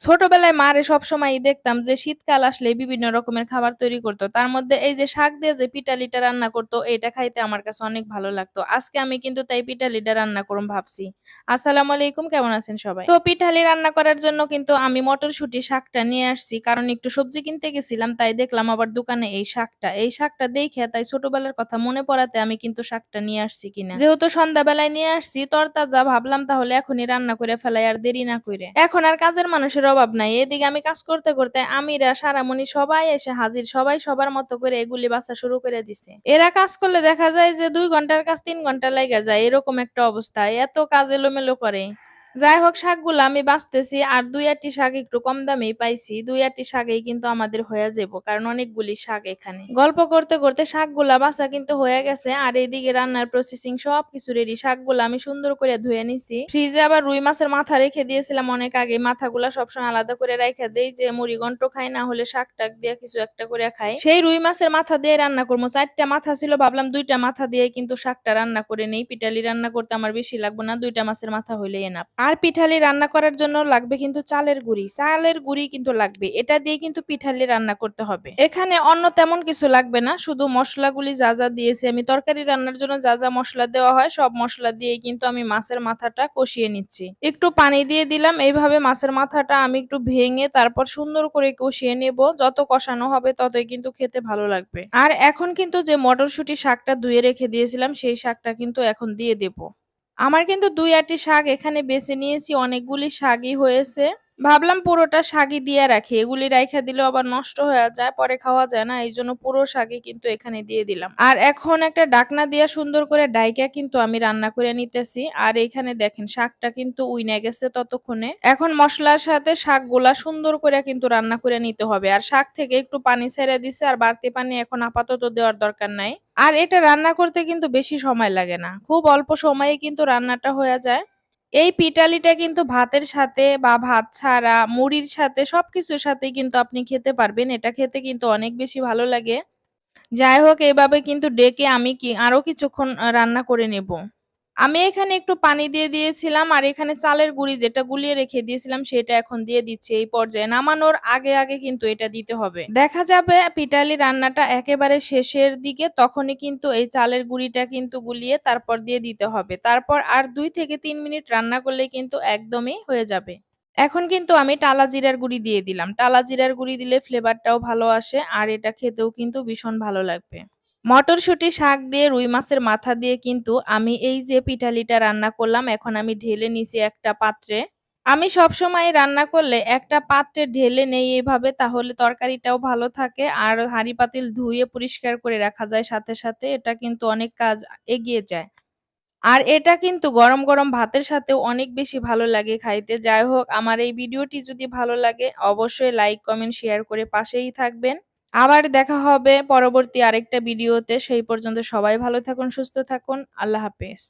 ছোটবেলায় মারে সবসময়ই দেখতাম যে শীতকাল আসলে বিভিন্ন রকমের খাবার তৈরি করতো। তার মধ্যে এই যে শাক দিয়ে যে পিঠালিটা রান্না করতো এটা খাইতে আমার কাছে অনেক ভালো লাগতো। আজকে আমি কিন্তু তাই পিঠালিটা রান্না করুম ভাবছি। আসসালামু আলাইকুম, কেমন আছেন সবাই? তো পিঠালি রান্না করার জন্য কিন্তু আমি মটরশুঁটি শাকটা নিয়ে আসছি। কারণ একটু সবজি কিনতে গেছিলাম, তাই দেখলাম আবার দোকানে এই শাকটা। এই শাকটা দেখে তাই ছোটবেলার কথা মনে পড়াতে আমি কিন্তু শাকটা নিয়ে আসছি কিনা। যেহেতু সন্ধ্যাবেলায় নিয়ে আসছি, তরতাজা, ভাবলাম তাহলে এখনই রান্না করে ফেলাই আর দেরি না কইরে। এখন আর কাজের মানুষের অভাব নাই। এদিকে আমি কাজ করতে, করতে আমিরা, সারামণি সবাই এসে হাজির। সবাই সবার মতো করে এগুলি বাঁচা শুরু করে দিছে। এরা কাজ করলে দেখা যায় যে দুই ঘণ্টার কাজ তিন ঘণ্টা লেগে যায়। এরকম একটা অবস্থা। এত কাজ এলোমেলো করে। যাই হোক শাকগুলা আমি বাঁচতেছি আর ২-৮টি শাক একটু কম দামেই পাইছি। ২-৮টি শাকেই কিন্তু আমাদের হয়ে যাব কারণ অনেকগুলি শাক এখানে। গল্প করতে, করতে শাকগুলা বাছা কিন্তু হয়ে গেছে। আর এইদিকে রান্নার প্রসেসিং সবকিছু রেডি। শাকগুলা আমি সুন্দর করে ধুয়ে নিছি। ফ্রিজে আবার রুই মাছের মাথা রেখে দিয়েছিলাম অনেক আগে। মাথাগুলা সবসময় আলাদা করে রাইখা দেই যে মুড়িঘন্ট খাই না হলে শাক-টাক দিয়ে কিছু একটা করে খাই। সেই রুই মাছের মাথা দিয়ে রান্না করব। চারটা মাথা ছিল ভাবলাম দুইটা মাথা দিয়ে কিন্তু শাকটা রান্না করে নেই। পিটালি রান্না করতে আমার বেশি লাগবে না। দুইটা মাছের মাথা হইলেই এনাফ। আর পিঠালি রান্না করার জন্য লাগবে কিন্তু চালের গুঁড়ি। চালের গুঁড়ি কিন্তু লাগবে। এটা দিয়ে কিন্তু পিঠালি রান্না করতে হবে। এখানে অন্য তেমন কিছু লাগবে না। শুধু মসলাগুলি যা, যা দিয়েছি আমি তরকারি রান্নার জন্য যা, যা মশলা দেওয়া হয় সব মশলা দিয়েই কিন্তু আমি মাছের মাথাটা কষিয়ে নিচ্ছি। একটু পানি দিয়ে দিলাম। এইভাবে মাছের মাথাটা আমি একটু ভেঙে তারপর সুন্দর করে কষিয়ে নেব। যত কষানো হবে ততই কিন্তু খেতে ভালো লাগবে। আর এখন কিন্তু যে মটরশুঁটি শাকটা ধুয়ে রেখে দিয়েছিলাম সেই শাকটা কিন্তু এখন দিয়ে দেব। আমার কিন্তু ২-৮টি শাক এখানে বেছে নিয়েছি। অনেকগুলি শাকই হয়েছে। ভাবলাম পুরোটা শাকই দিয়ে রাখি। এগুলি রাইখা দিলেও আবার নষ্ট হয়ে যায়। পরে খাওয়া যায় না। এই জন্য পুরো শাকই কিন্তু এখানে দিয়ে দিলাম। আর এখন একটা ডাকনা দিয়ে সুন্দর করে ডাইকা কিন্তু আমি রান্না করে নিতেছি। আর এখানে দেখেন, শাকটা কিন্তু উইনে গেছে ততক্ষণে। এখন মশলার সাথে শাকগুলা সুন্দর করে কিন্তু রান্না করে নিতে হবে। আর শাক থেকে একটু পানি ছেড়ে দিছে, আর বাড়তি পানি এখন আপাতত দেওয়ার দরকার নাই। আর এটা রান্না করতে কিন্তু বেশি সময় লাগে না। খুব অল্প সময়ে কিন্তু রান্নাটা হয়ে যায়। এই পিটালিটা কিন্তু ভাতের সাথে বা ভাত ছাড়া, মুড়ির সাথে সব কিছুর সাথেই কিন্তু আপনি খেতে পারবেন। এটা খেতে কিন্তু অনেক বেশি ভালো লাগে। যাই হোক এভাবে কিন্তু ডেকে আমি কি আরও কিছুক্ষণ রান্না করে নেব। আমি এখানে একটু পানি দিয়ে দিয়েছিলাম আর এখানে চালের গুঁড়ি যেটা গুলিয়ে রেখে দিয়েছিলাম সেটা এখন দিয়ে দিচ্ছি এই পর্যায়ে। নামানোর আগে, আগে কিন্তু এটা দিতে হবে। দেখা যাবে পিটালি রান্নাটা একেবারে শেষের দিকে তখনই কিন্তু এই চালের গুঁড়িটা কিন্তু গুলিয়ে তারপর দিয়ে দিতে হবে। তারপর আর দুই থেকে তিন মিনিট রান্না করলে কিন্তু একদমই হয়ে যাবে। এখন কিন্তু আমি টালা জিরার গুঁড়ি দিয়ে দিলাম। টালা জিরার গুঁড়ি দিলে ফ্লেভারটাও ভালো আসে আর এটা খেতেও কিন্তু ভীষণ ভালো লাগবে। মটরশুঁটি শাক দিয়ে রুই মাছের মাথা দিয়ে কিন্তু আমি এই যে পিঠালিটা রান্না করলাম এখন আমি ঢেলে নিছি একটা পাত্রে। আমি সবসময় রান্না করলে একটা পাত্রে ঢেলে নেই এভাবে তাহলে তরকারিটাও ভালো থাকে আর হাঁড়ি-পাতিল ধুয়ে পরিষ্কার করে রাখা যায় সাথে, সাথে। এটা কিন্তু অনেক কাজ এগিয়ে যায়। আর এটা কিন্তু গরম, গরম ভাতের সাথেও অনেক বেশি ভালো লাগে খাইতে। যাই হোক আমার এই ভিডিওটি যদি ভালো লাগে অবশ্যই লাইক, কমেন্ট, শেয়ার করে পাশেই থাকবেন। আবার দেখা হবে পরবর্তী আরেকটা ভিডিওতে। সেই পর্যন্ত সবাই ভালো থাকুন, সুস্থ থাকুন। আল্লাহ হাফেজ।